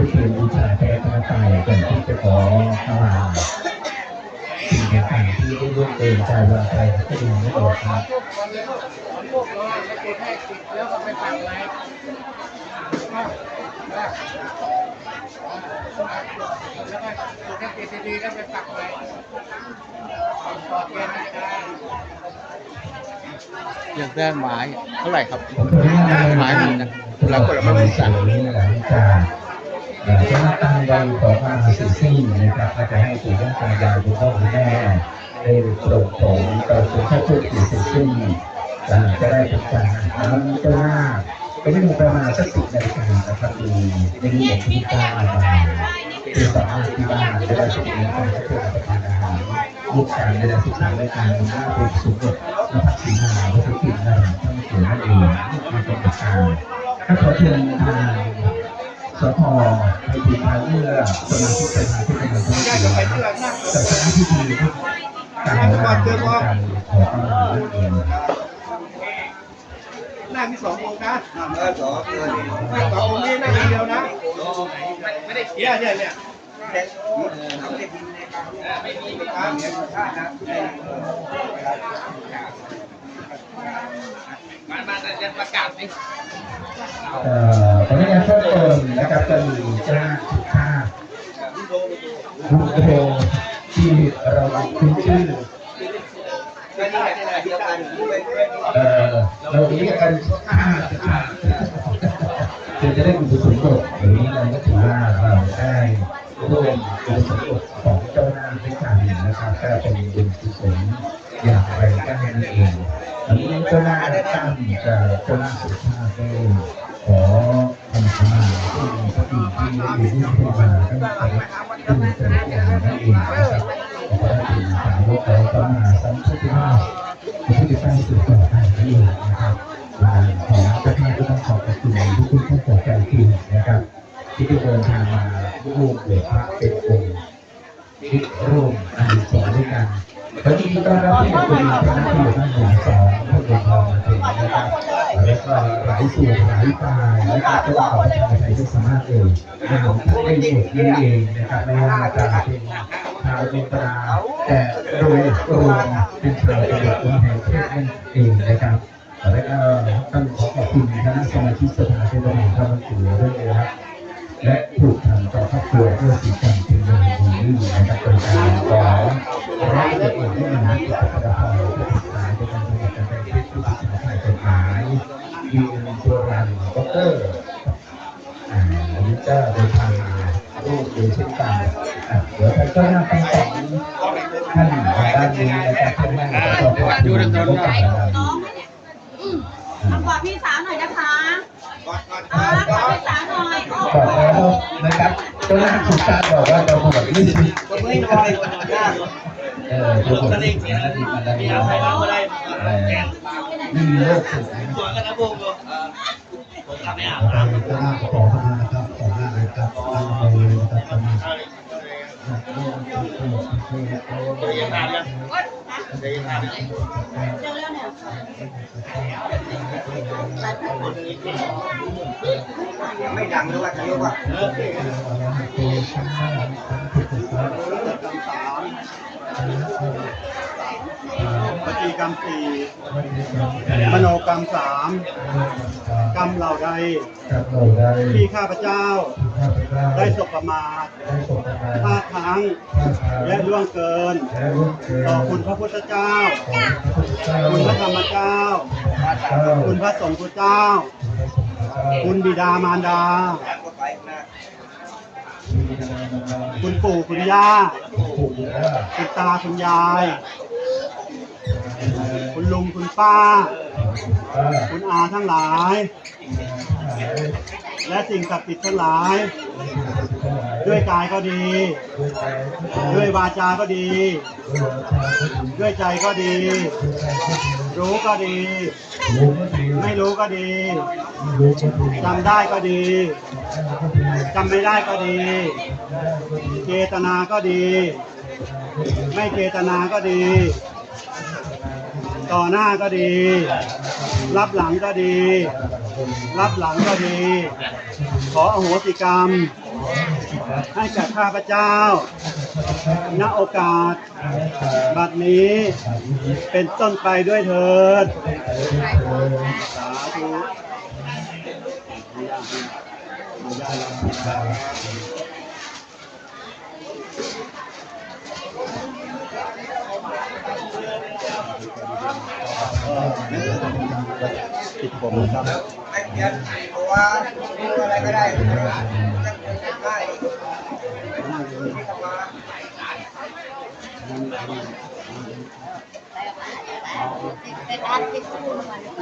ผู้เขียนบูชาแพ้พระไตรก่อนที่จะขอเข้ามาสิ่งต่างๆที่ได้ร่วมเดินใจวันใจก็ดีไม่ออกครับพวกเราไปกดให้ติดแล้วก็ไปปักไว้แล้วก็กดให้ติดดีๆแล้วไปปักไว้ต่อเกณฑ์นะจ๊ะอยากได้ไม้เท่าไหร่ครับผมขออนุญาตเลยไม้หนึ่งนะแล้แล้ววก็ก็เราเราไม่ไม่มีสั่สั่งงนี้หลังจากเอ่อเจ้าหน้าที่ใดขอมาสื่อซี่นะครับก็จะให้ปู่ย่าตายายคุณพ่อคุณแม่ได้โปรดของต่อสุขภาพผู้อสื่อซี่อ่าจะได้เป็นการน้ำเจ้าหน้าก็ไม่มีประมาณสักสิบนาฬิกานะครับมีในนี้องที่ก้าวมาคือสามารถที่บ้านจะได้สุขภาพการเพื่อรับประทานอาหารลูกชายได้ศึกษาในการหน้าเป็นสุขภาพนภัสสีนาวัตถุกิจนาทั้งสือนั่นเองมาเป็นประธานถ้าขอเชิญทาง สพในทีมทางเลือกสมาชิกสภาที่เป็นผู้ถือแต่คณะที่ดีการงานนการขอเข้ามานั่นเองนั่งมีสององค์นะเออสองเดือนนั่งสององค์นี้นั่งเดียวนะไม่ได้เนี่ยเนี่ยเนี่ยได้ยินในการไม่มีการเงินค่ามามาจะประกาศสิ เอ่อขออนุญาตเพิ่มเติมนะครับจะมีเจ้าหน้าที่ภาคลูกโทที่เราคุ้นชื่อเออเราเรียกกันห้าห้าเพื่อจะได้บุญกุศลบทหรือเราก็ถือว่าเราได้ร่วมบุญกุศลบทของเจ้าหน้าที่การนะครับก็เป็นบุญกุศลอย่างไรก็แค่นั้นเอง อันนี้เจ้าหน้าตั้งกับเจ้าหน้าสุภาพได้ขอทำสมาที่มีพระดีที่ได้มีที่เข้ามาตั้งแต่ตั้งแต่อย่างนั้นเองนะครับขอพระคุณสาวกขอพระมหาสัมพุทธเจ้าผู้ที่สร้างสืบต่อไปนั่นเองนะครับงาของเจ้าหน้าที่ก็ต้องขอบคุณทุกทุกท่านจากใจจริงนะครับที่ได้เดินทางมาร่วมเวทพระเป็นองค์ที่ร่วมอัน ดีสองด้วยกันวันนี้ต้อนรับที่เป็นคณะที่อยู่ด้านหลังสองท่านเดินทางมาถึงนะครับแล้วก็หลายส่วนหลายฝ่ายนะครับก็ต้องขอประชาชนทุกสามารถเอ่ยในหลวงท่านได้หมดนั่นเองนะครับไม่ว่าจะเป็นชาวเมตราแต่โดยรวมเป็นชาวจังหวัดกำแพงเพชรนั่นเองนะครับและก็ต้องขอขอบคุณคณะสมาชิกสภาเทศบาลพระมันถือด้วยนะครับ และผูกพันต่อครอบครัวเพื่อสิ่งการเป็นอย่างดีนะครับเป็นการขอร้อยละเอียดที่มันมีกิจกรรมเพื่อศึกษาในการทำงานการเป็นผู้ศึกษาฝ่ายกฎหมายยืนตัวรันด็อกเตอร์อ่าอันนี้ก็เดินทางมาร่วมดูเช่นกันเดี๋ยวท่านก็นั่งทั้งสองท่านด้านนี้นะครับท่านนั่งแล้วก็ขอบคุณทุกท่านนะครับน้องอืมมพี่สาวหน่อยนะคะ เอาละกอดพี่สาวหน่อยโอ้ก่อนแล้วนะครับเจ้าหน้าที่การบอกว่าเราบวชยี่สิบก็ไม่ลอยคนหน้าเออเราบวชยี่สิบนาทีมันได้ไม่ได้เออนี่มีโรคสุดนะสวนกันนะพวกเราผมทำไม่อาบขอเจ้าหน้าขอพระนะครับขอหน้าเลยครับตั้งใจเลยนะครับตั้งใจ ยังทานยังยังทานยังไม่ดังหรือว่าจะยกว่า กรรมสี่มโนกรรมสามกรรมเหล่าใดกับเราได้ที่ข้าพเจ้าข้าพเจ้า ได้สบประมาทได้ส่งมาพลาดพลั้ง และล่วงเกินและร่วมเกินต่อคุณพระพุทธเจ้าพระพุทธเจ้า คุณพระธรรมเจ้า คุณพระสงฆ์พุทธเจ้า คุณบิดามารดาก็ไปนะคุณปู่คุณย่าถูกแล้วคุณตาคุณยาย คุณลุงคุณป้า คุณอาทั้งหลาย และสิ่งศักดิ์สิทธิ์ทั้งหลาย ด้วยกายก็ดี ด้วยวาจาก็ดี ด้วยใจก็ดี รู้ก็ดี ไม่รู้ก็ดีจำได้ก็ดีจำไม่ได้ก็ดี เจตนาก็ดี ไม่เจตนาก็ดี ต่อหน้าก็ดี รับหลังก็ดี รับหลังก็ดี ขออโหสิกรรม ให้กับข้าพเจ้า ณโอกาส บัดนี้เป็นต้นไปด้วยเถิด สาธุ ติดผมครับไม่เขียนเพราะว่าอะไรก็ได้จะได้ที่ทำมาไปตัดไปคู่มันไป